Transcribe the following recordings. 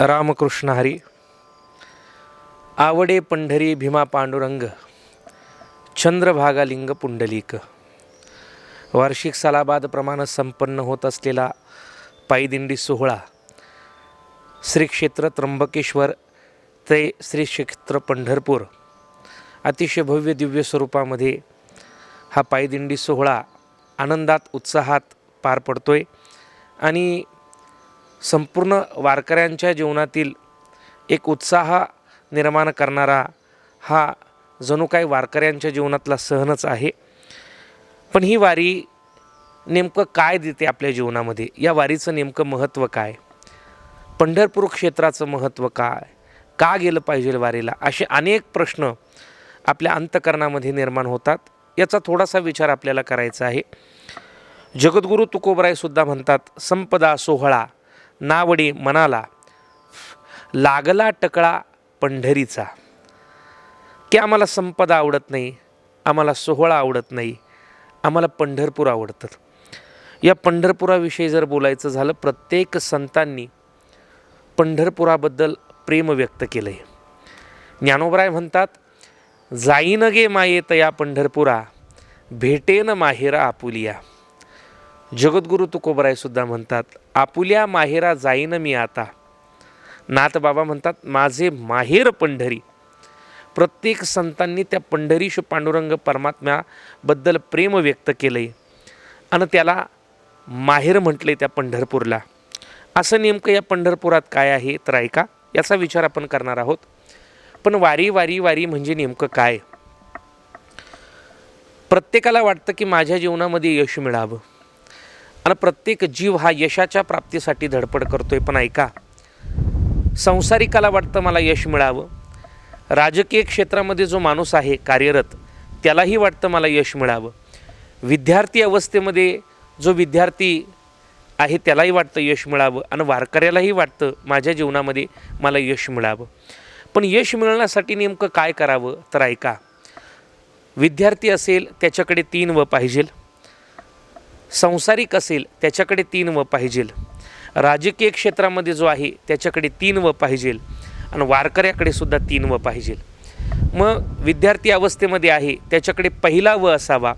रामकृष्ण हरी आवडे पंढरी भीमा पांडुरंग चंद्रभागालिंग पुंडलिक. वार्षिक सालाबादप्रमाणे संपन्न होत असलेला पायदिंडी सोहळा श्री क्षेत्र त्र्यंबकेश्वर ते श्री क्षेत्र पंढरपूर. अतिशय भव्य दिव्य स्वरूपामध्ये हा पायदिंडी सोहळा आनंदात उत्साहात पार पडतोय आणि संपूर्ण वारकऱ्यांच्या जीवनातील एक उत्साह निर्माण करणारा हा जणू काही वारकऱ्यांच्या जीवनातला सहनच आहे. पण ही वारी नेमकं काय देते आपल्या जीवनामध्ये? या वारीचं नेमकं महत्त्व काय? पंढरपूर क्षेत्राचं महत्त्व काय? का गेलं पाहिजे वारीला? असे अनेक प्रश्न आपल्या अंतकरणामध्ये निर्माण होतात. याचा थोडासा विचार आपल्याला करायचा आहे. जगद्गुरू तुकोबरायसुद्धा म्हणतात संपदा सोहळा. नावडे मनाला लागला टकळा पंढरीचा. की आम्हाला संपदा आवडत नाही आम्हाला सोहळा आवडत नाही आम्हाला पंढरपूर आवडतं या पंढरपुराविषयी जर बोलायचं झालं प्रत्येक संतांनी पंढरपुराबद्दल प्रेम व्यक्त केलं आहे ज्ञानोबराय म्हणतात जाईन गे मायेत या पंढरपुरा भेटेन माहेरा आपुलिया. जगद्गुरु तुकोबरायसुद्धा म्हणतात आपुल्या माहेरा जाईन मी आता. नाथ बाबा म्हणतात माझे माहेर पंढरी. प्रत्येक संतांनी त्या पंढरीश पांडुरंग परमात्म्याबद्दल प्रेम व्यक्त केलं आहे आणि त्याला माहेर म्हटले त्या पंढरपूरला. असं नेमकं या पंढरपुरात काय आहे तर ऐका याचा विचार आपण करणार आहोत. पण वारी वारी वारी म्हणजे नेमकं काय? प्रत्येकाला वाटतं की माझ्या जीवनामध्ये यश मिळावं. आणि प्रत्येक जीव हा यशाच्या प्राप्तीसाठी धडपड करतोय. पण ऐका संसारिकाला वाटतं मला यश मिळावं. राजकीय क्षेत्रामध्ये जो माणूस आहे कार्यरत त्यालाही वाटतं मला यश मिळावं. विद्यार्थी अवस्थेमध्ये जो विद्यार्थी आहे त्यालाही वाटतं यश मिळावं आणि वारकऱ्यालाही वाटतं माझ्या जीवनामध्ये मला यश मिळावं. पण यश मिळण्यासाठी नेमकं काय करावं? तर ऐका विद्यार्थी असेल त्याच्याकडे तीन व पाहिजेल. संसारिक असेल त्याच्याकडे तीन व पाहिजेल. राजकीय क्षेत्रामध्ये जो आहे त्याच्याकडे तीन व पाहिजेल. आणि वारकऱ्याकडे सुद्धा तीन व पाहिजेल. मग विद्यार्थी अवस्थेमध्ये आहे त्याच्याकडे पहिला व असावा.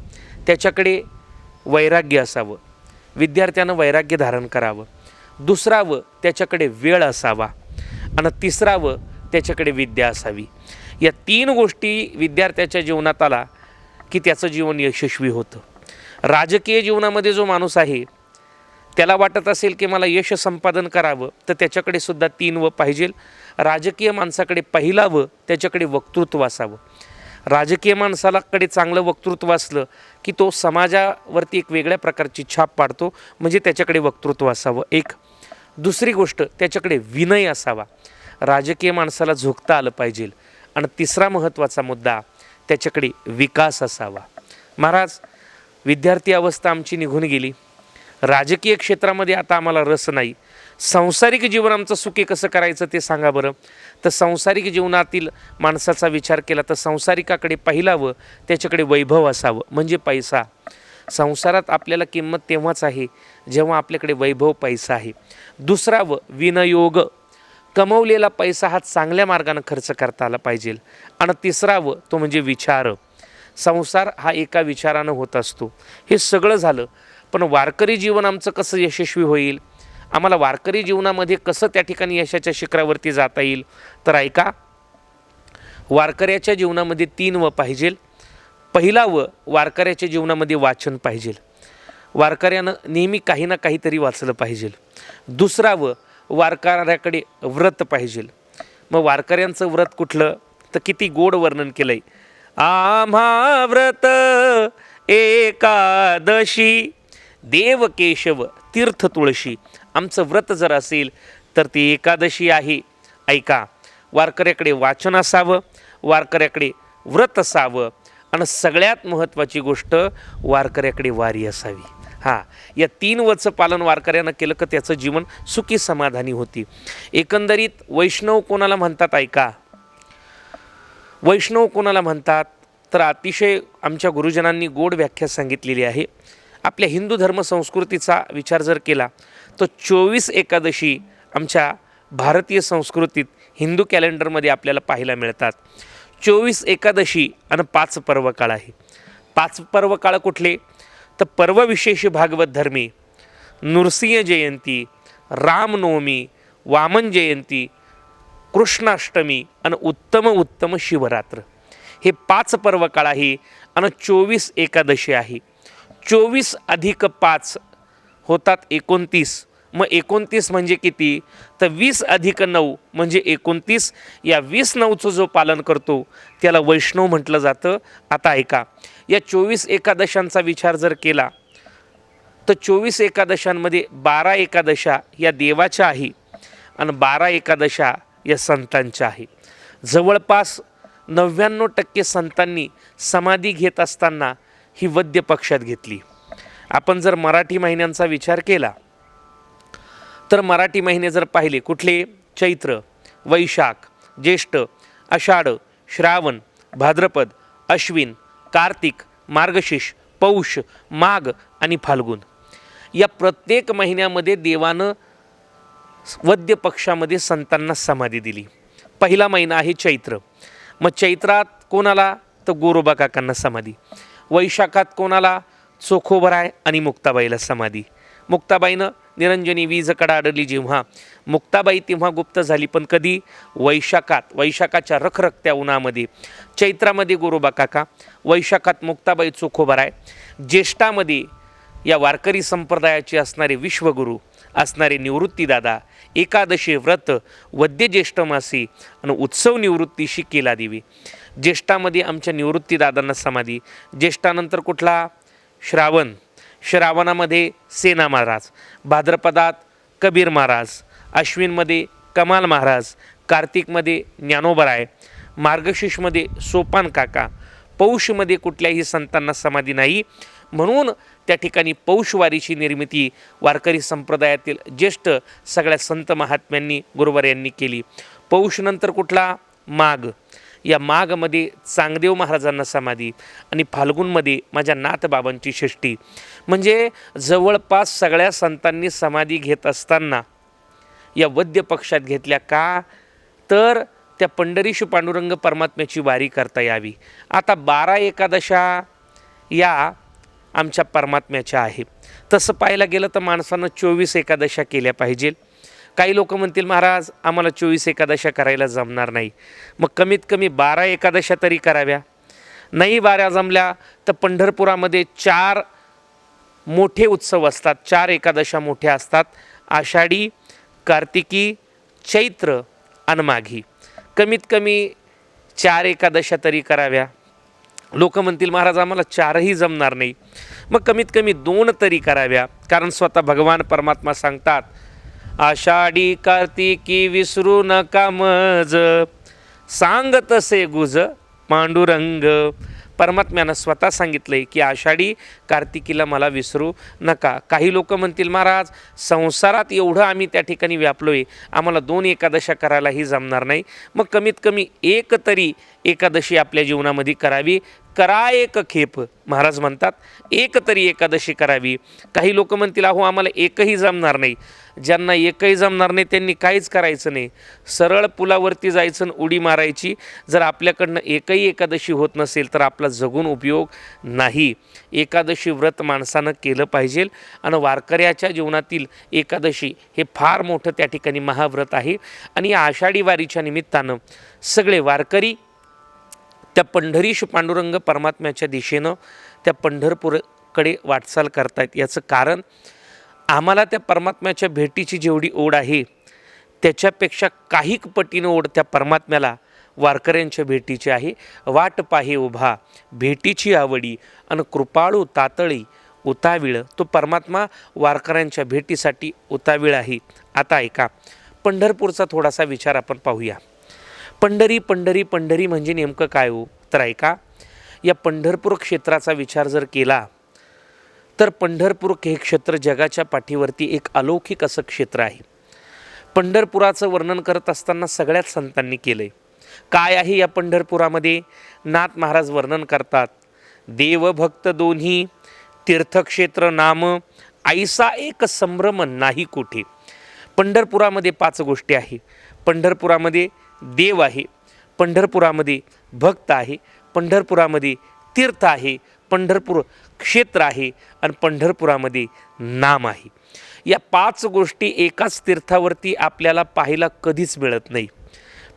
त्याच्याकडे वैराग्य असावं. विद्यार्थ्यानं वैराग्य धारण करावं. दुसरा व त्याच्याकडे वेळ असावा. आणि तिसरा व त्याच्याकडे विद्या असावी. या तीन गोष्टी विद्यार्थ्याच्या जीवनात आला की त्याचं जीवन यशस्वी होतं. राजकीय जीवनामध्ये जो माणूस आहे त्याला वाटत असेल की मला यश संपादन करावं तर त्याच्याकडे सुद्धा तीन व पाहिजे. राजकीय माणसाकडे पहिला व त्याच्याकडे वक्तृत्व असावं. राजकीय माणसालाकडे चांगलं वक्तृत्व असलं की तो समाजावरती एक वेगळ्या प्रकारची छाप पाडतो म्हणजे त्याच्याकडे वक्तृत्व असावं. एक दुसरी गोष्ट त्याच्याकडे विनय असावा. राजकीय माणसाला झोकता आलं पाहिजे. आणि तिसरा महत्त्वाचा मुद्दा त्याच्याकडे विकास असावा. महाराज विद्यार्थी अवस्था आमची निघून गेली. राजकीय क्षेत्रामध्ये आता आम्हाला रस नाही. सांसारिक जीवन आमचं सुखी कसं करायचं ते सांगा बरं. तर सांसारिक जीवनातील माणसाचा विचार केला तर संसारिकाकडे पहिलावं त्याच्याकडे वैभव असावं म्हणजे पैसा. संसारात आपल्याला किंमत तेव्हाच आहे जेव्हा आपल्याकडे वैभव पैसा आहे. दुसरा व विनयोग. कमवलेला पैसा हा चांगल्या मार्गानं खर्च करता आला पाहिजे. आणि तिसरा व तो म्हणजे विचार. संसार हा एका विचारानं होत असतो. हे सगळं झालं पण वारकरी जीवन आमचं कसं यशस्वी होईल? आम्हाला वारकरी जीवनामध्ये कसं त्या ठिकाणी यशाच्या शिखरावरती जाता येईल? तर ऐका वारकऱ्याच्या जीवनामध्ये तीन व पाहिजेल पहिला व वारकऱ्याच्या जीवनामध्ये वाचन पाहिजेल वारकऱ्यानं नेहमी काही ना काहीतरी वाचलं पाहिजे. दुसरा व वारकऱ्याकडे व्रत पाहिजेल मग वारकऱ्यांचं व्रत कुठलं? तर किती गोड वर्णन केलं आहे आम्हा व्रत एकादशी. देवकेशव तीर्थ तुळशी. आमचं व्रत जर असेल तर ती एकादशी आहे. ऐका वारकऱ्याकडे वाचन असावं वारकऱ्याकडे व्रत असावं आणि सगळ्यात महत्त्वाची गोष्ट वारकऱ्याकडे वारी असावी. हां या तीन वचं पालन वारकऱ्यानं केलं का त्याचं जीवन सुखी समाधानी होती. एकंदरीत वैष्णव कोणाला म्हणतात ऐका वैष्णव कोणाला म्हणतात? तर अतिशय आमच्या गुरुजनांनी गोड व्याख्या सांगितलेली आहे. आपल्या हिंदू धर्म संस्कृतीचा विचार जर केला तर चोवीस एकादशी आमच्या भारतीय संस्कृतीत हिंदू कॅलेंडरमध्ये आपल्याला पाहायला मिळतात. चोवीस एकादशी आणि पाच पर्व काळ आहे. पाच पर्व काळ कुठले? तर पर्वविशेष भागवत धर्मी नृसिंह जयंती रामनवमी वामन जयंती कृष्णाष्टमी आणि उत्तम उत्तम शिवरात्र. हे पाच पर्व काळ आहे आणि चोवीस एकादशी आहे. चोवीस अधिक पाच होतात एकोणतीस. मग एकोणतीस म्हणजे किती? तर वीस अधिक नऊ म्हणजे एकोणतीस. या वीस नऊचं जो पालन करतो त्याला वैष्णव म्हटलं जातं. आता ऐका या चोवीस एकादशांचा विचार जर केला तर चोवीस एकादशांमध्ये बारा एकादशा या देवाच्या आहे. आणि बारा एकादशा या संतांच्या आहे. जवळपास नव्याण्णव टक्के संतांनी समाधी घेत असताना ही वद्य पक्षात घेतली. आपण जर मराठी महिन्यांचा विचार केला तर मराठी महिने जर पाहिले कुठले? चैत्र वैशाख ज्येष्ठ आषाढ श्रावण भाद्रपद अश्विन कार्तिक मार्गशीर्ष पौष माघ आणि फाल्गुन. या प्रत्येक महिन्यामध्ये देवानं वद्य पक्षामध्ये संतांना समाधी दिली. पहिला महिना आहे चैत्र. मग चैत्रात कोणाला? तर गोरोबा काकांना समाधी. वैशाखात कोणाला? चोखोबराय आणि मुक्ताबाईला समाधी. मुक्ताबाईनं निरंजनी वीज कडाडली जेव्हा. मुक्ताबाई तेव्हा गुप्त झाली पण कधी? वैशाखात. वैशाखाच्या रखरखत्या उन्हामध्ये. चैत्रामध्ये गोरोबा काका. वैशाखात मुक्ताबाई चोखोबराय. ज्येष्ठामध्ये या वारकरी संप्रदायाचे असणारे विश्वगुरू असणारे निवृत्तीदादा एकादशी व्रत वद्य ज्येष्ठ मासी आणि उत्सव निवृत्तीशी केला देवी. ज्येष्ठामध्ये आमच्या निवृत्तीदादांना समाधी. ज्येष्ठानंतर कुठला? श्रावण. श्रावणामध्ये सेना महाराज भाद्रपदात कबीर महाराज अश्विनमध्ये कमाल महाराज कार्तिकमध्ये ज्ञानोबराय मार्गशीर्षमध्ये सोपान काका. पौषमध्ये कुठल्याही संतांना समाधी नाही. म्हणून त्या ठिकाणी पौषवारीची निर्मिती वारकरी संप्रदायातील ज्येष्ठ सगळ्या संत महात्म्यांनी गुरुवार यांनी केली. पौषनंतर कुठला? माघ. या माघमध्ये चांगदेव महाराजांना समाधी आणि फाल्गुनमध्ये माझ्या नाथबाबांची षष्टी म्हणजे जवळपास सगळ्या संतांनी समाधी घेत असताना या वद्य पक्षात घेतल्या का? तर त्या पंढरीशी पांडुरंग परमात्म्याची वारी करता यावी. आता बारा एकादशा या आमच्या परमात्म्याच्या आहे. तसं पाहायला गेलं तर माणसानं चोवीस एकादशा केल्या पाहिजे काही लोक म्हणतील महाराज आम्हाला चोवीस एकादशा करायला जमणार नाही. मग कमीत कमी बारा एकादशा तरी कराव्या. नाही बारा जमल्या तर पंढरपुरामध्ये चार मोठे उत्सव असतात. चार एकादशा मोठ्या असतात. आषाढी कार्तिकी चैत्र आणि माघी कमीत कमी चार एकादशा तरी कराव्या. लोक म्हणतील महाराज आम्हाला चारही जमणार नाही. मग कमीत कमी दोन तरी कराव्या कारण स्वतः भगवान परमात्मा सांगतात आषाढी कार्तिकी विसरू नका मज सांगतसे गुज पांडुरंग परमात्म्यानं स्वतः सांगितलं आहे की आषाढी कार्तिकीला मला विसरू नका. काही लोक म्हणतील महाराज संसारात एवढं आम्ही त्या ठिकाणी व्यापलो आहे आम्हाला दोन एकादशा करायलाही जमणार नाही. मग कमीत कमी एक तरी एकादशी आपल्या जीवनामध्ये करावी. करा एक खेप महाराज म्हणतात. एक तरी एकादशी करावी. काही लोक म्हणतील अहो आम्हाला एकही जमणार नाही. ज्यांना एकही जमणार नाही त्यांनी काहीच करायचं नाही. सरळ पुलावरती जायचं आणि उडी मारायची. जर आपल्याकडनं एकही एकादशी होत नसेल तर आपला जगून उपयोग नाही. एकादशी व्रत माणसानं केलं पाहिजे आणि वारकऱ्याच्या जीवनातील एकादशी हे फार मोठं त्या ठिकाणी महाव्रत आहे. आणि या आषाढी वारीच्या निमित्तानं सगळे वारकरी त्या पंढरीश पांडुरंग परमात्म्याच्या दिशेनं त्या पंढरपूरकडे वाटचाल करतायत. याचं कारण आम्हाला त्या परमात्म्याच्या भेटीची जेवढी ओढ आहे त्याच्यापेक्षा काही पटीनं ओढ त्या परमात्म्याला वारकऱ्यांच्या भेटीची आहे. वाट पाहे उभा भेटीची आवडी आणि कृपाळू तातळी उतावीळ. तो परमात्मा वारकऱ्यांच्या भेटीसाठी उतावीळ आहे. आता ऐका पंढरपूरचा थोडासा विचार आपण पाहूया. पंढरी पंढरी पंढरी म्हणजे नेमकं काय हो? तर ऐका या पंढरपूर क्षेत्राचा विचार जर केला तर पंढरपूर हे क्षेत्र जगाच्या पाठीवरती एक अलौकिक असं क्षेत्र आहे. पंढरपुराचं वर्णन करत असताना सगळ्याच संतांनी केलं आहे काय आहे या पंढरपुरामध्ये नाथ महाराज वर्णन करतात. देवभक्त दोन्ही तीर्थक्षेत्र नाम ऐसा एक संभ्रम नाही कुठे. पंढरपुरामध्ये पाच गोष्टी आहे. पंढरपुरामध्ये देव आहे पंढरपुरामध्ये भक्त आहे पंढरपुरामध्ये तीर्थ आहे पंढरपूर क्षेत्र आहे आणि पंढरपुरामध्ये नाम आहे. या पाच गोष्टी एकाच तीर्थावरती आपल्याला पाहायला कधीच मिळत नाही.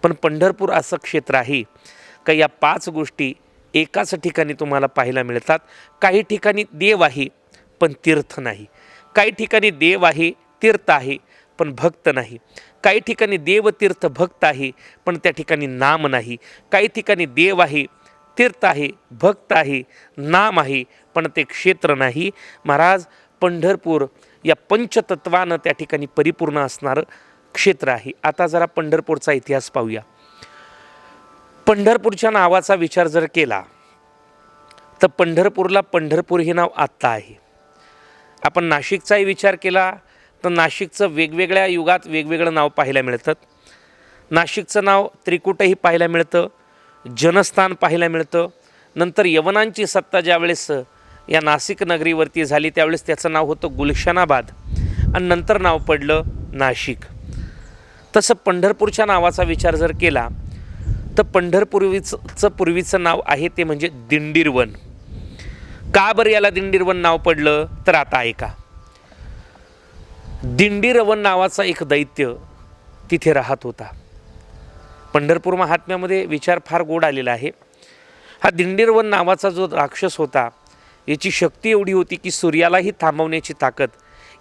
पण पंढरपूर असं क्षेत्र आहे का या पाच गोष्टी एकाच ठिकाणी तुम्हाला पाहायला मिळतात. काही ठिकाणी देव आहे पण तीर्थ नाही. काही ठिकाणी देव आहे तीर्थ आहे पण भक्त नाही. काही ठिकाणी देवतीर्थ भक्त आहे पण त्या ठिकाणी नाम नाही. काही ठिकाणी देव आहे तीर्थ आहे भक्त आहे नाम आहे पण ते क्षेत्र नाही. महाराज पंढरपूर या पंचतत्वानं त्या ठिकाणी परिपूर्ण असणारं क्षेत्र आहे. आता जरा पंढरपूरचा इतिहास पाहूया. पंढरपूरच्या नावाचा विचार जर केला तर पंढरपूरला पंढरपूर हे नाव आत्ता आहे. आपण नाशिकचाही विचार केला तर नाशिकचं वेगवेगळ्या युगात वेगवेगळं नाव पाहायला मिळतं. नाशिकचं नाव त्रिकुटही पाहायला मिळतं. जनस्थान पाहायला मिळतं. नंतर यवनांची सत्ता ज्यावेळेस या नाशिक नगरीवरती झाली त्यावेळेस त्याचं नाव होतं गुलशनाबाद. आणि नंतर नाव पडलं नाशिक. तसं पंढरपूरच्या नावाचा विचार जर केला तर पंढरपूर्वीचं पूर्वीचं नाव आहे ते म्हणजे दिंडीरवन. का बरं याला दिंडीरवन नाव पडलं? तर आता ऐका. दिंडीरवन नावाचा एक दैत्य तिथे राहत होता. पंढरपूर महात्म्यामध्ये विचार फार गोड आलेला आहे. हा दिंडीरवन नावाचा जो राक्षस होता याची शक्ती एवढी होती की सूर्यालाही थांबवण्याची ताकद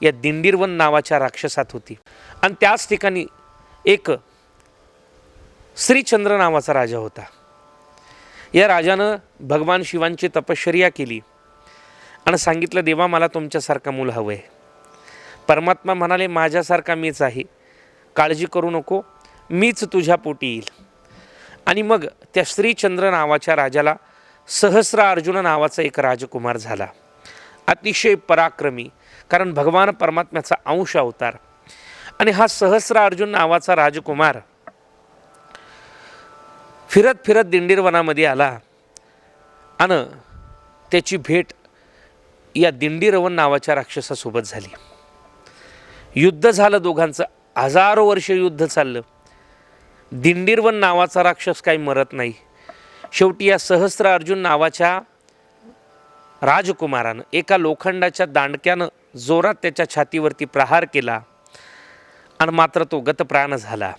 या दिंडीरवन नावाच्या राक्षसात होती. आणि त्याच ठिकाणी एक श्रीचंद्र नावाचा राजा होता. या राजानं भगवान शिवांची तपश्चर्या केली आणि सांगितलं देवा मला तुमच्यासारखा मूल हवं आहे परमात्मा म्हणाले माझ्यासारखा मीच आहे. काळजी करू नको. मीच तुझ्या पोटी येईल. आणि मग त्या श्रीचंद्र नावाच्या राजाला सहस्र अर्जुन नावाचा एक राजकुमार झाला. अतिशय पराक्रमी कारण भगवान परमात्म्याचा अंश अवतार. आणि हा सहस्र अर्जुन नावाचा राजकुमार फिरत फिरत दिंडीरवनामध्ये आला. आणि त्याची भेट या दिंडीरवन नावाच्या राक्षसासोबत झाली. युद्ध झालं दोघांचं. हजारो वर्ष युद्ध चाललं. दिंडीरवन नावाचा राक्षस काही मरत नाही. शेवटी या सहस्र अर्जुन नावाच्या राजकुमारानं एका लोखंडाच्या दांडक्यानं जोरात त्याच्या छातीवरती प्रहार केला आणि मात्र तो गतप्राण झाला.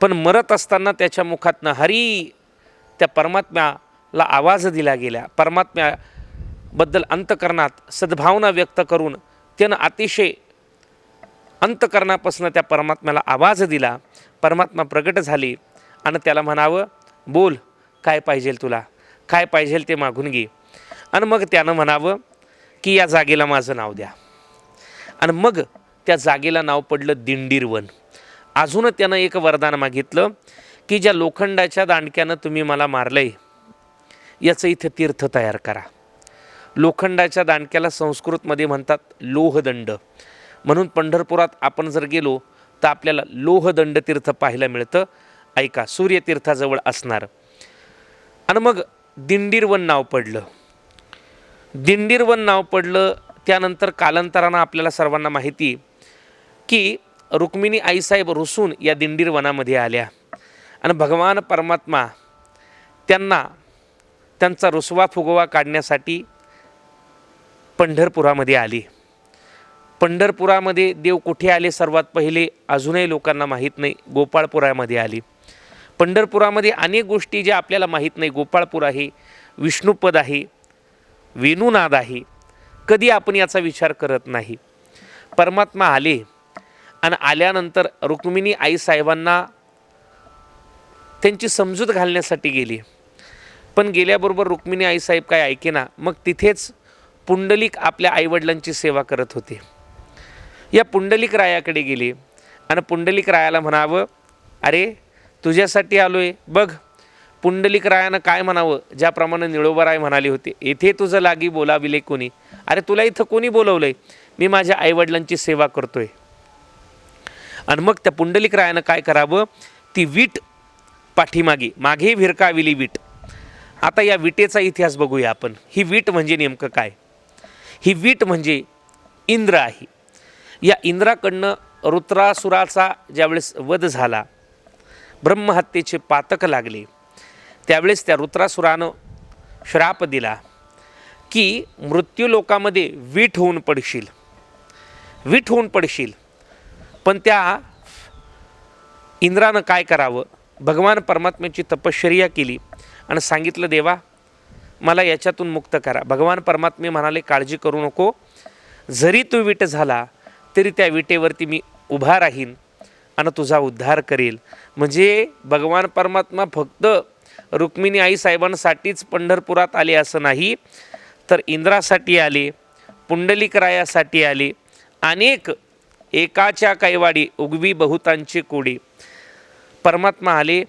पण मरत असताना त्याच्या मुखातनं हरी त्या परमात्म्याला आवाज दिला गेला. परमात्म्याबद्दल अंतकरणात सद्भावना व्यक्त करून त्यानं अतिशय अंतकरणापासून त्या परमात्म्याला आवाज दिला. परमात्मा प्रगट झाली आणि त्याला म्हणावं बोल काय पाहिजे तुला? काय पाहिजे ते मागून घे. आणि मग त्यानं म्हणावं की या जागेला माझं नाव द्या. आणि मग त्या जागेला नाव पडलं दिंडीरवन अजून त्यानं एक वरदान मागितलं की ज्या लोखंडाच्या दांडक्यानं तुम्ही मला मारलंय याचं इथं तीर्थ तयार करा. लोखंडाच्या दांडक्याला संस्कृतमध्ये म्हणतात लोहदंड. म्हणून पंढरपुरात आपण जर गेलो तर आपल्याला लोहदंड तीर्थ पाहायला मिळतं. ऐका सूर्यतीर्थाजवळ असणार. आणि मग दिंडीरवन नाव पडलं. दिंडीरवन नाव पडलं त्यानंतर कालांतरानं आपल्याला सर्वांना माहिती की रुक्मिणी आईसाहेब रुसून या दिंडीरवनामध्ये आल्या. आणि भगवान परमात्मा त्यांना त्यांचा रुसवा फुगवा काढण्यासाठी पंढरपुरामध्ये आली. पंढरपुरामध्ये देव कुठे आले सर्वात पहिले अजूनही लोकांना माहीत नाही गोपाळपुरामध्ये आले. पंढरपुरामध्ये अनेक गोष्टी ज्या आपल्याला माहीत नाही गोपाळपूर आहे विष्णुपद आहे वेणुनाद आहे कधी आपण याचा विचार करत नाही. परमात्मा आले आणि आल्यानंतर रुक्मिणी आईसाहेबांना त्यांची समजूत घालण्यासाठी गेली. पण गेल्याबरोबर रुक्मिणी आईसाहेब काय ऐकेना मग तिथेच पुंडलिक आपल्या आईवडिलांची सेवा करत होते. या पुंडलिक रायाकडे गेले. आणि पुंडलिक रायाला म्हणावं अरे तुझ्यासाठी आलो आहे बघ पुंडलिक रायानं काय म्हणावं? ज्याप्रमाणे निळोबराय म्हणाले होते येथे तुझं लागी बोलाविले कोणी? अरे तुला इथं कोणी बोलवलंय? मी माझ्या आईवडिलांची सेवा करतोय. आणि मग त्या पुंडलिक रायानं काय करावं? ती वीट पाठीमागे मागे भिरकाविली वीट. आता या विटेचा इतिहास बघूया आपण. ही वीट म्हणजे नेमकं काय? ही वीट म्हणजे इंद्र आहे. या इंद्राकडनं रुद्रासुराचा ज्यावेळेस वध झाला ब्रह्महत्येचे पातक लागले त्यावेळेस त्या रुद्रासुरानं श्राप दिला की मृत्यू लोकामध्ये वीट होऊन पडशील. वीट होऊन पडशील. पण त्या इंद्रानं काय करावं? भगवान परमात्म्याची तपश्चर्या केली आणि सांगितलं देवा मला याच्यातून मुक्त करा. भगवान परमात्मे म्हणाले काळजी करू नको. जरी तू विट झाला तरी त्या विटेवरती मी उभा राहीन आणि तुझा उद्धार करेल. म्हणजे भगवान परमात्मा फक्त रुक्मिणी आई साहेबांसाठीच पंढरपुरात आले असं नाही तर इंद्रासाठी आले पुंडलिकरायासाठी आले अनेक एकाच्या कैवाडी उगवी बहुतांचे कोडी. परमात्मा आले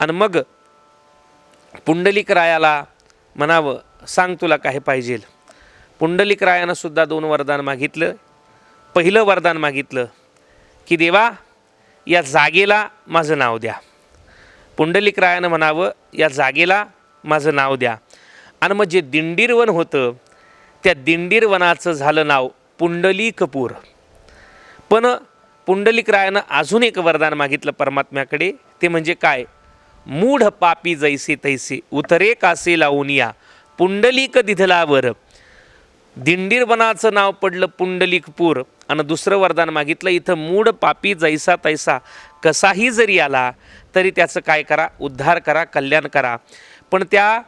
आणि मग पुंडलिकरायाला म्हणावं सांग तुला काय पाहिजे पुंडलिकरायानं सुद्धा दोन वरदान मागितलं. पहिलं वरदान मागितलं की देवा या जागेला माझं नाव द्या. पुंडलिकरायानं म्हणावं या जागेला माझं नाव द्या. आणि मग जे दिंडीरवन होतं त्या दिंडीरवनाचं झालं नाव पुंडलिकपूर पण पुंडलिकरायानं अजून एक वरदान मागितलं परमात्म्याकडे ते म्हणजे काय? मूढ पापी जैसे तैसे उतरे कासे लावून या पुंडलिक दिधलावर दिंडीरवनाचं नाव पडलं पुंडलिकपूर. आणि दुसरं वरदान मागितलं इथं मूड पापी जैसा तैसा. कसाही जरी आला तरी त्याचं काय करा? उद्धार करा कल्याण करा. पण त्या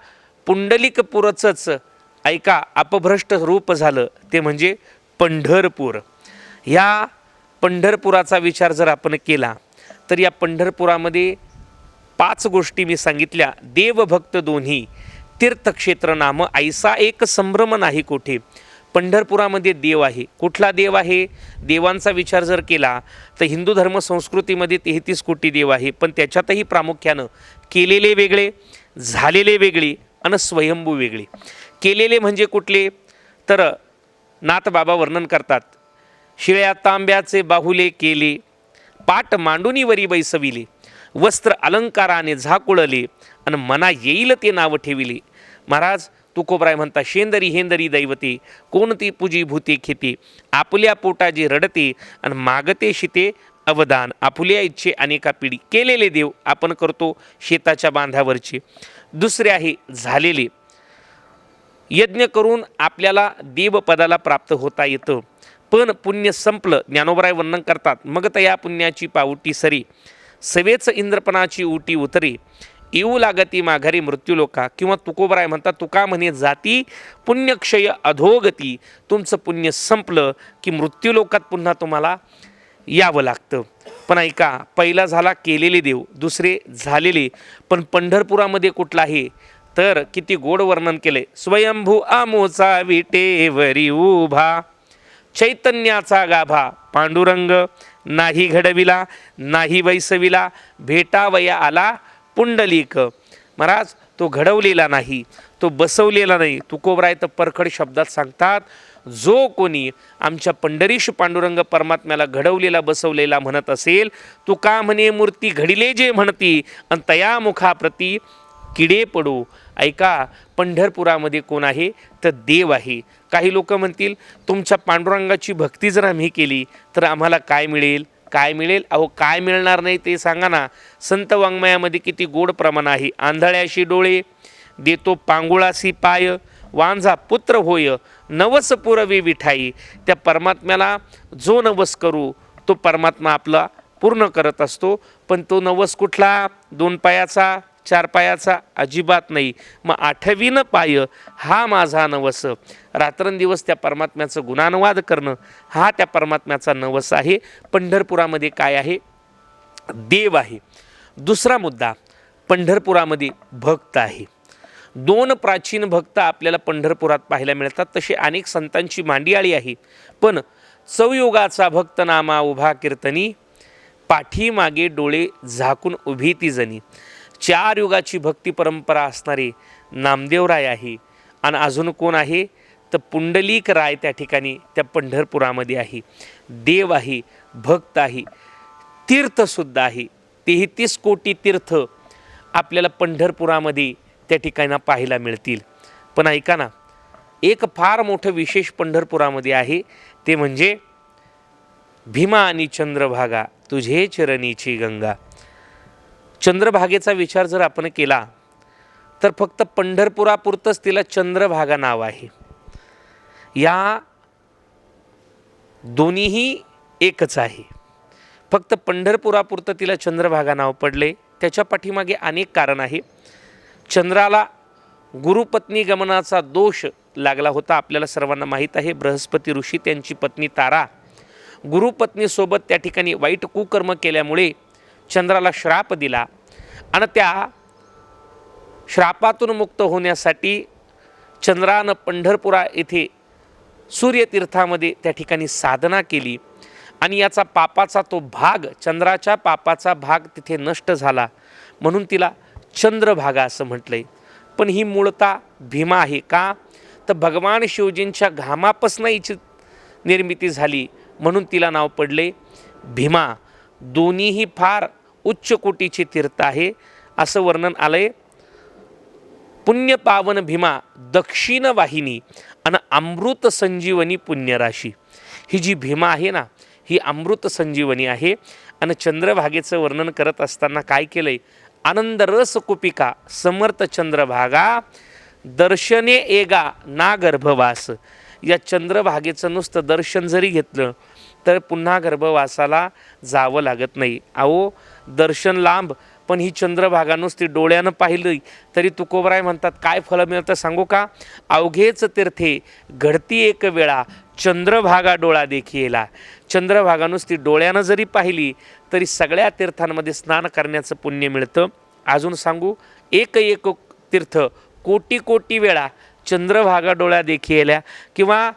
पुंडलिकपूरचंच ऐका अपभ्रष्ट रूप झालं ते म्हणजे पंढरपूर. ह्या पंढरपुराचा विचार जर आपण केला तर या पंढरपुरामध्ये पाच गोष्टी मी सांगितल्या. देवभक्त दोन्ही. तीर्थक्षेत्र नाम ऐसा एक संभ्रम नाही कुठे. पंढरपुरामध्ये देव आहे. कुठला देव आहे? देवांचा विचार जर केला तर हिंदू धर्म संस्कृतीमध्ये तेहतीस कोटी देव आहे. पण त्याच्यातही प्रामुख्यानं केलेले वेगळे झालेले वेगळे आणि स्वयंभू वेगळे. केलेले म्हणजे कुठले? तर नाथबाबा वर्णन करतात. शिळ्या तांब्याचे बाहुले केले पाट मांडुनीवरी बैसविले वस्त्र अलंकाराने झाकुळले आणि मना येईल ते नाव ठेविले. महाराज तुकोबराय म्हणता शेंदरी हेंदरी दैवते कोणती पूजी भूती खेते? आपल्या पोटाजी रडते आणि मागते शिते अवदान. आपुल्या इच्छे अनेका पिढी केलेले देव आपण करतो शेताच्या बांधावरचे. दुसरे आहे झालेले. यज्ञ करून आपल्याला देवपदाला प्राप्त होता येतं. पण पुण्य संपलं ज्ञानोबराय वर्णन करतात मग तया या पुण्याची पावटी सरी. सवेच इंद्रपणाची उटी उतरे. येऊ लागती माघारी मृत्यूलोका किंवा तुकोबराय म्हणतात तुका म्हणे जाती पुण्यक्षय अधोगती. तुमचं पुण्य संपलं की मृत्यूलोकात पुन्हा तुम्हाला यावं लागतं. पण ऐका पहिला झाला केलेले देव दुसरे झालेले. पण पंढरपुरामध्ये कुठला आहे? तर किती गोड वर्णन केले स्वयंभू आमोचा विटेवरी उभा चैतन्याचा गाभा पांडुरंग नाही घडविला नाही वैसविला भेटावया आला पुंडलिक. महाराज तो घडवलेला नाही तो बसवलेला नाही. तुकोबराय तर परखड शब्दात सांगतात जो कोणी आमच्या पंढरीश पांडुरंग परमात्म्याला घडवलेला बसवलेला म्हणत असेल तू का म्हणे मूर्ती घडिले जे म्हणती? आणि तया मुखाप्रती किडे पडू. ऐका पंढरपुरामध्ये कोण आहे? तर देव आहे. काही लोक म्हणतील तुमच्या पांडुरंगाची भक्ती जर आम्ही केली तर आम्हाला काय मिळेल? काय मिळेल? अहो काय मिळणार नाही ते सांगा ना. संत वाङ्मयामध्ये किती गोड प्रमाण आहे. आंधळ्याशी डोळे देतो पांगुळाशी पाय वांझा पुत्र होय नवस पुरवी विठाई. त्या परमात्म्याला जो नवस करू तो परमात्मा आपला पूर्ण करत असतो. पण तो नवस कुठला? दोन पायाचा चार पायाचा अजिबात नाही. मग आठवीनं पाय हा माझा नवस. रात्रंदिवस त्या परमात्म्याचं गुणानुवाद करणं हा त्या परमात्म्याचा नवस आहे. पंढरपुरामध्ये काय आहे? देव आहे. दुसरा मुद्दा पंढरपुरामध्ये भक्त आहे. दोन प्राचीन भक्त आपल्याला पंढरपुरात पाहायला मिळतात. तसे अनेक संतांची मांडियाळी आहे. पण चौयुगाचा भक्त नामा उभा कीर्तनी पाठीमागे डोळे झाकून उभी ती जणी. चार युगाची भक्ती परंपरा असणारी नामदेवराय आहे. आणि अजून कोण आहे? तर पुंडलिक राय त्या ठिकाणी त्या पंढरपुरामध्ये आहे. देव आहे भक्त आहे तीर्थसुद्धा आहे. तेहतीस कोटी तीर्थ आपल्याला पंढरपुरामध्ये त्या ठिकाणी पाहायला मिळतील. पण ऐका ना एक फार मोठं विशेष पंढरपुरामध्ये आहे ते म्हणजे भीमा आणि चंद्रभागा तुझे चरणीची गंगा. चंद्रभागेचा विचार जर आपण केला तर फक्त पंढरपुरापुरतंच तिला चंद्रभागा नाव आहे. या दोन्हीही एकच आहे. फक्त पंढरपुरापुरतं तिला चंद्रभागा नाव पडले. त्याच्या पाठीमागे अनेक कारण आहे. चंद्राला गुरुपत्नी गमनाचा दोष लागला होता आपल्याला सर्वांना माहीत आहे. बृहस्पती ऋषी त्यांची पत्नी तारा गुरुपत्नीसोबत त्या ठिकाणी वाईट कुकर्म केल्यामुळे चंद्राला श्राप दिला. आणि त्या श्रापातून मुक्त होण्यासाठी चंद्रानं पंढरपुरा येथे सूर्यतीर्थामध्ये त्या ठिकाणी साधना केली. आणि याचा पापाचा तो भाग चंद्राच्या पापाचा भाग तिथे नष्ट झाला. म्हणून तिला चंद्रभागा असं म्हटलंय. पण ही मूळता भीमा आहे का? तर भगवान शिवजींच्या घामापासून हिची निर्मिती झाली. म्हणून तिला नाव पडले भीमा. दोन्हीही फार उच्च कोटीचे तीर्थ आहे असं वर्णन आलंय. पुण्यपावन भीमा दक्षिण वाहिनी आणि अमृत संजीवनी पुण्यराशी. ही जी भीमा आहे ना ही अमृत संजीवनी आहे. आणि चंद्रभागेचं वर्णन करत असताना काय केलंय? आनंद रस कुपिका समर्थ चंद्रभागा दर्शने एगा ना गर्भवास या चंद्रभागेचं नुसतं दर्शन जरी घेतलं तर पुन्हा गर्भवासाला जावं लागत नाही. अहो दर्शन लांब पण ही चंद्रभागा नुसती डोळ्यानं पाहिली तरी तुकोबराय म्हणतात काय फलं मिळतं सांगू का? अवघेच तीर्थे घडती एक वेळा चंद्रभागा डोळा देखीला चंद्रभागा नुसती डोळ्यानं जरी पाहिली तरी सगळ्या तीर्थांमध्ये स्नान करण्याचं पुण्य मिळतं. अजून सांगू एक एक तीर्थ कोटी कोटी वेळा चंद्रभागा डोळ्या देखीला किंवा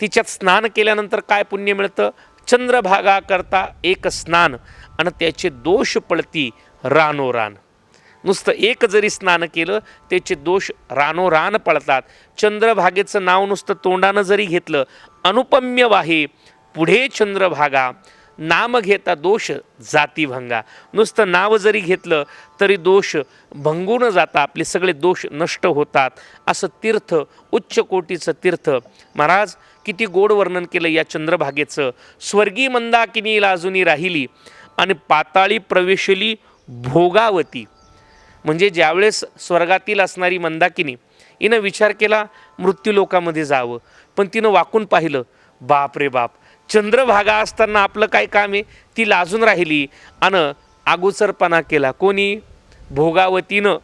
तिच्यात स्नान केल्यानंतर काय पुण्य मिळतं? चंद्रभागा करता एक स्नान आणि त्याचे दोष पळती रानोरान नुसतं एक जरी स्नान केलं त्याचे दोष रानोरान पळतात. चंद्रभागेचं नाव नुसतं तोंडानं जरी घेतलं अनुपम्य वाहे पुढे चंद्रभागा नाम घेता दोष जाती भंगा नुसतं नाव जरी घेतलं तरी दोष भंगून जाता आपले सगळे दोष नष्ट होतात. असं तीर्थ उच्च कोटीचं तीर्थ. महाराज किती गोड वर्णन केलं या चंद्रभागेचं. स्वर्गी मंदाकिनीला अजूनही राहिली आणि पाताळी प्रवेशली भोगावती. म्हणजे ज्यावेळेस स्वर्गातील असणारी मंदाकिनी हिनं विचार केला मृत्यूलोकामध्ये जावं. पण तिनं वाकून पाहिलं बाप रे बाप चंद्रभागा असताना आपलं काय काम आहे? ती लाजून राहिली. आणि अगोचरपणा केला. कोणी? भोगावतीनं.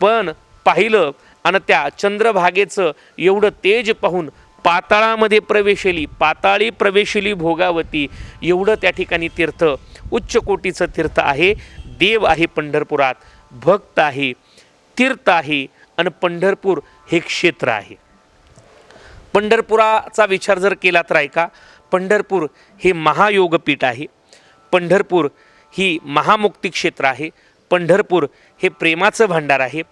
पण पाहिलं आणि त्या चंद्रभागेचं एवढं तेज पाहून पाताळामध्ये प्रवेशली पाताळी प्रवेशली भोगावती. एवढं त्या ठिकाणी तीर्थ उच्च कोटीचं तीर्थ आहे. देव आहे पंढरपुरात. भक्त आहे. तीर्थ आहे. आणि पंढरपूर हे क्षेत्र आहे. पंढरपुराचा विचार जर केला तर ऐका पंढरपूर हे महायोगपीठ आहे. पंढरपूर ही महामुक्ती क्षेत्र आहे. पंढरपूर हे प्रेमाचं भांडार आहे.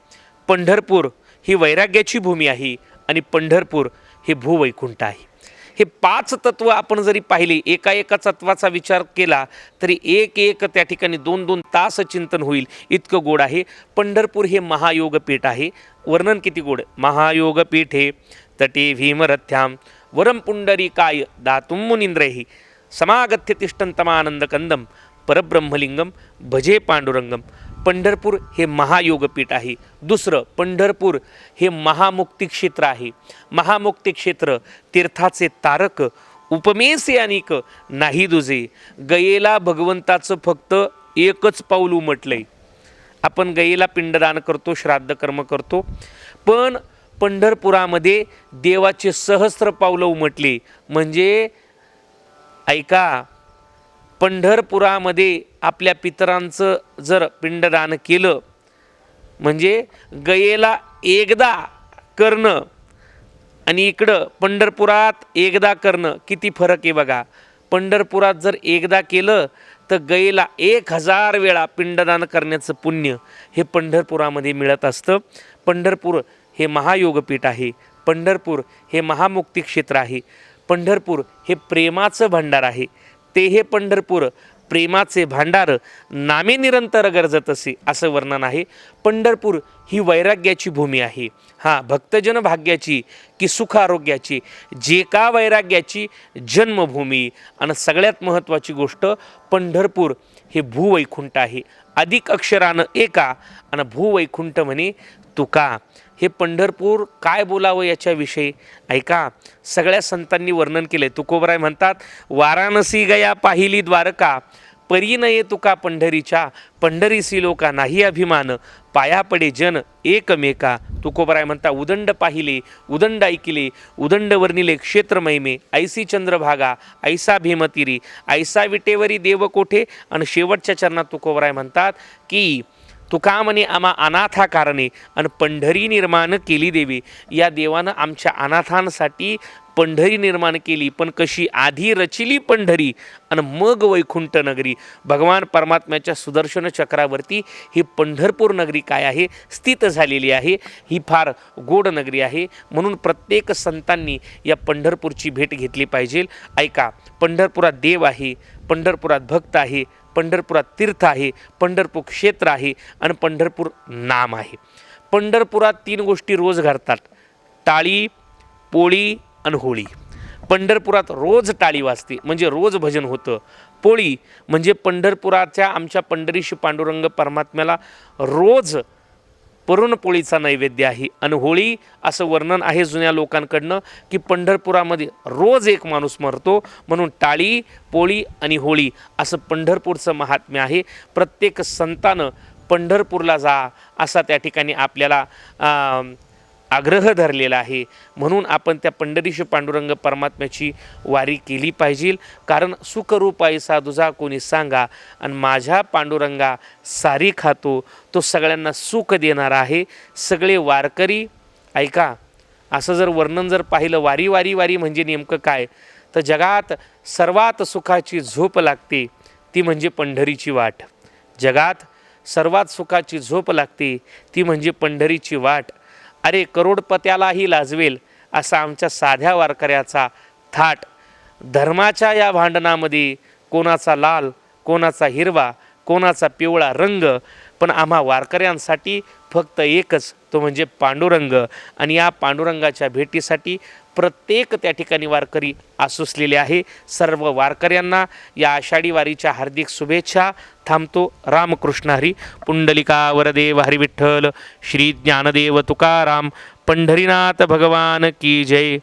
पंढरपूर ही वैराग्याची भूमी आहे आणि पंढरपूर हे भूवैकुंठ आहे. हे पाच तत्व आपण जरी पाहिले एका एका तत्वाचा विचार केला तरी एक एक त्या ठिकाणी दोन दोन तास चिंतन होईल. इतकं गोड आहे. पंढरपूर हे महायोगपीठ आहे. वर्णन किती गोड महायोगपीठ हे तटे भीमरथ्याम वरम पुंडरी काय दातुं मुनींद्रैः समागत्य तिष्ठन्तमानंदकंदम परब्रह्मलिंगम भजे पांडुरंगम पंढरपूर हे महायोगपीठ आहे दुसरं पंढरपूर हे महामुक्ती क्षेत्र आहे महामुक्ती क्षेत्र तीर्थाचे तारक उपमेसे अनेक नाही दुजे। गयेला भगवंताचं फक्त एकच पाऊल उमटलंय। आपण गयेला पिंडदान करतो श्राद्ध कर्म करतो पण पंढरपुरामध्ये देवाचे सहस्र पावलं उमटली. म्हणजे ऐका पंढरपुरामध्ये आपल्या पितरांचं जर पिंडदान केलं म्हणजे गयेला एकदा करणं आणि इकडं पंढरपुरात एकदा करणं किती फरक आहे बघा. पंढरपुरात जर एकदा केलं तर गयेला एक हजार वेळा पिंडदान करण्याचं पुण्य हे पंढरपुरामध्ये मिळत असतं. पंढरपूर हे महायोगपीठ आहे. पंढरपूर हे महामुक्ती क्षेत्र आहे. पंढरपूर हे प्रेमाचं भांडार आहे. ते हे पंढरपूर प्रेमाचे भांडार नामे निरंतर गरजत असे असं वर्णन आहे. पंढरपूर ही वैराग्याची भूमी आहे. हां भक्तजन भाग्याची की सुख आरोग्याची जे का वैराग्याची जन्मभूमी. आणि सगळ्यात महत्त्वाची गोष्ट पंढरपूर हे भूवैकुंठ आहे. अधिक अक्षरानं एका आणि भूवैकुंठ म्हणे तुका? हे पंढरपूर काय बोलावं याच्याविषयी? ऐका सगळ्या संतांनी वर्णन केले तुकोबराय म्हणतात वाराणसी गया पाहिली द्वारका परी नये तुका पंढरीच्या पंढरीसी लोका नाही अभिमान पाया पडे जन एकमेका. तुकोबराय म्हणता उदंड पाहिले उदंड ऐकिले उदंड वर्णिले क्षेत्र महिमे ऐसी चंद्रभागा ऐसा भीमतिरी ऐसा विटेवरी देव कोठे आणि शेवटच्या चरणात तुकोबराय म्हणतात की तुका म्हणे आम्हा अनाथा कारणे आणि पंढरी निर्माण केली देवी. या देवानं आमच्या अनाथांसाठी पंढरी निर्माण केली पण कशी आधी रचिली पंढरी आणि मग वैकुंठ नगरी. भगवान परमात्म्याच्या सुदर्शन चक्रावरती ही पंढरपूर नगरी काय आहे? स्थित झालेली आहे. ही फार गोड नगरी आहे. म्हणून प्रत्येक संतांनी या पंढरपूरची भेट घेतली पाहिजे. ऐका पंढरपुरात देव आहे पंढरपुरात भक्त आहे पंढरपुरात तीर्थ आहे पंढरपूर क्षेत्र आहे आणि पंढरपूर नाम आहे. पंढरपुरात तीन गोष्टी रोज घडतात टाळी पोळी आणि होळी. पंढरपुरात रोज टाळी वाजते म्हणजे रोज भजन होतं. पोळी म्हणजे पंढरपुराच्या आमच्या पंढरीशी पांडुरंग परमात्म्याला रोज पुरणपोळीचा नैवेद्य आहे आणि होळी असं वर्णन आहे जुन्या लोकांकडनं की पंढरपुरामध्ये रोज एक माणूस मरतो म्हणून टाळी पोळी आणि होळी असं पंढरपूरचं महात्म्य आहे. प्रत्येक संतानं पंढरपूरला जा असा त्या ठिकाणी आपल्याला आग्रह धरलेला आहे. म्हणून आपण त्या पंढरीश पांडुरंग परमात्म्याची वारी केली पाहिजे. कारण सुखरूप साधुजा कोणी सांगा आणि माझ्या पांडुरंगा सारी खातो तो सगळ्यांना सुख देणारा आहे. सगळे वारकरी ऐका असं जर वर्णन जर पाहिलं वारी वारी वारी म्हणजे नेमकं काय? तर जगात सर्वात सुखाची झोप लागते ती म्हणजे पंढरीची वाट. जगात सर्वात सुखाची झोप लागते ती म्हणजे पंढरीची वाट. अरे करोडपत्यालाही लाजवेल असा आमच्या साध्या वारकऱ्याचा थाट. धर्माच्या या भांडणामध्ये कोणाचा लाल कोणाचा हिरवा कोणाचा पिवळा रंग पण आम्हा वारकऱ्यांसाठी फक्त एकच तो म्हणजे पांडुरंग. आणि या पांडुरंगाच्या भेटीसाठी प्रत्येक त्या ठिकाणी वारकरी आसुसलेले आहे. सर्व वारकऱ्यांना या आषाढी वारीच्या हार्दिक शुभेच्छा. थांबतो रामकृष्ण हरी. पुंडलिका वरदेव हरी विठ्ठल श्री ज्ञानदेव तुकाराम. पंढरीनाथ भगवान की जय.